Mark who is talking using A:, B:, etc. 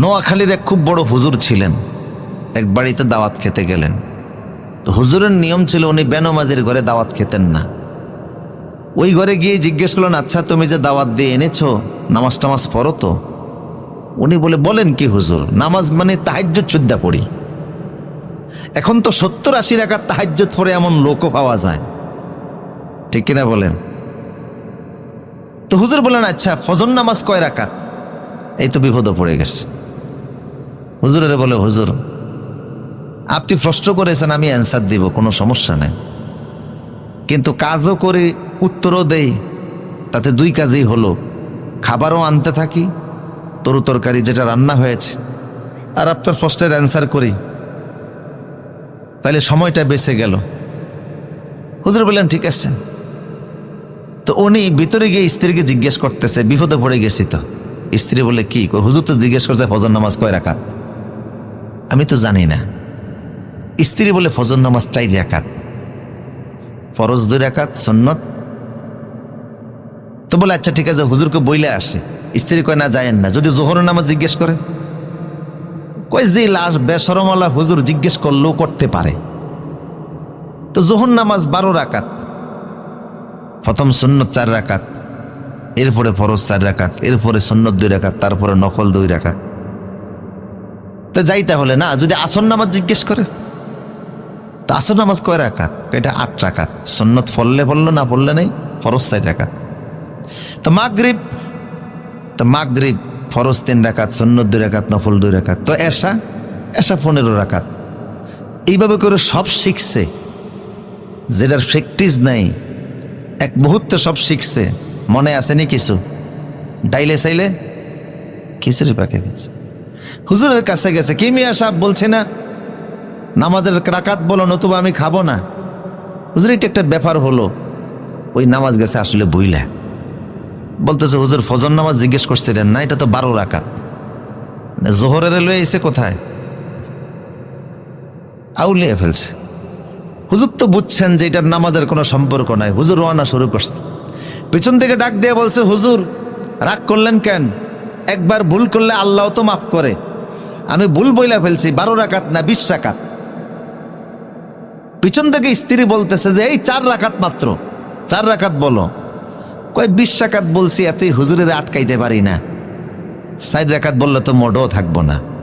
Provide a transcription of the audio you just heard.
A: নোয়াখালীর এক খুব বড় হুজুর ছিলেন। এক বাড়িতে দাওয়াত খেতে গেলেন। তো হুজুরের নিয়ম ছিল উনি বেনমাজির ঘরে দাওয়াত খেতেন না। ওই ঘরে গিয়ে জিজ্ঞেস করলেন আচ্ছা তুমি যে দাওয়াত দিয়ে এনেছো, নামাজ টামাজ পড়ো তো? উনি বলে, বলেন কি হুজুর, নামাজ মানে তাহাজ্য চুদ্দা পড়ি। এখন তো সত্তর আশি রাখার তাহাজ্য পড়ে এমন লোকও পাওয়া যায়। ঠিক কিনা বলেন? তো হুজুর বলেন আচ্ছা ফজর নামাজ কয় রাকাত? এই তো বিপদে পড়ে গেছে। হুজুরের বলে, হুজুর, আপনি প্রশ্ন করেছেন, আমি অ্যান্সার দিব, কোনো সমস্যা নেই। কিন্তু কাজও করে, উত্তরও দেই, তাতে দুই কাজেই হলো, খাবারও আনতে থাকি, তরু তরকারি যেটা রান্না হয়েছে, আর আপনার প্রশ্নের অ্যান্সার করি। তাহলে সময়টা বেঁচে গেল। হুজুর বললেন, ঠিক আছে। তো উনি ভিতরে গিয়ে স্ত্রীকে জিজ্ঞেস করতেছে, বিপদে পড়ে গেছি তো? স্ত্রী বলে কি? হুজুর তো জিজ্ঞেস করছে, ফজর নামাজ কয় রাকাত? আমি তো জানি না। স্ত্রী বলে ফজর নামাজ চাই রাকাত ফরজ দুই রাকাত সন্নত। তো বলে আচ্ছা ঠিক আছে, হুজুরকে বইলে আসে। স্ত্রী কয়, না যায়েন না। যদি জোহরের নামাজ জিজ্ঞেস করে। কয় যে লাশ বেসরমলা হুজুর জিজ্ঞেস করলেও করতে পারে। তো জোহর নামাজ বারো রাকাত প্রথম সুন্নত চার রাকাত এরপরে ফরজ চার রাকাত এরপরে সুন্নত দুই রাকাত তারপরে নকল দুই রাকাত তো যাই তাহলে, না, যদি আসন নামাজ জিজ্ঞেস করে? তা আসন নামাজ কয় রাকাত? এটা আট রাকাত। সুন্নত ফললে ফললো না ফললে নেই? ফরজ চার রাকাত। তো মাগরিব? তো মাগরিব, ফরজ তিন রাকাত, সুন্নত দুই রাকাত, নফল দুই রাকাত। তো এসা এসা পনেরো রাকাত। এইভাবে করে সব শিখছে। যেটার প্র্যাকটিস নেই, এক মুহূর্তে সব শিখছে। মনে আসেনি কিছু? ডাইলে চাইলে খিচুড়ি পাকে গেছে? হুজুরের কাছে গেছে। কি মিয়া সাহেব বলছে না? নামাজের রাকাত বলো, নতুবা আমি খাব না। হুজুর, এটা একটা ব্যাপার হলো। ওই নামাজ গেছে আসলে বইলা বলতেছে, হুজুর, ফজর নামাজ জিজ্ঞেস করছিলেন না, এটা তো বারো রাকাত। মানে জোহরের লয়ে এসে কোথায়? আউলিয়ে ফেলছে। হুজুর তো বুঝছেন যে এটার নামাজের কোনো সম্পর্ক নাই। হুজুর রওনা শুরু করছে। পিছন থেকে ডাক দিয়ে বলছে, হুজুর, রাগ করলেন কেন? একবার ভুল করলে আল্লাহ তো মাফ করে। আমি ভুল বইলা ফেলছি, বারো রাকাত না বিশ রাকাত? পিছন থেকে স্ত্রী বলতেছে যে, এই চার রাকাত মাত্র, চার রাকাত বলো। কয়, বিশ রাকাত বলছি এতে হুজুরের আটকাইতে পারি না। সাইড রাকাত বললে তো মোডও থাকব না।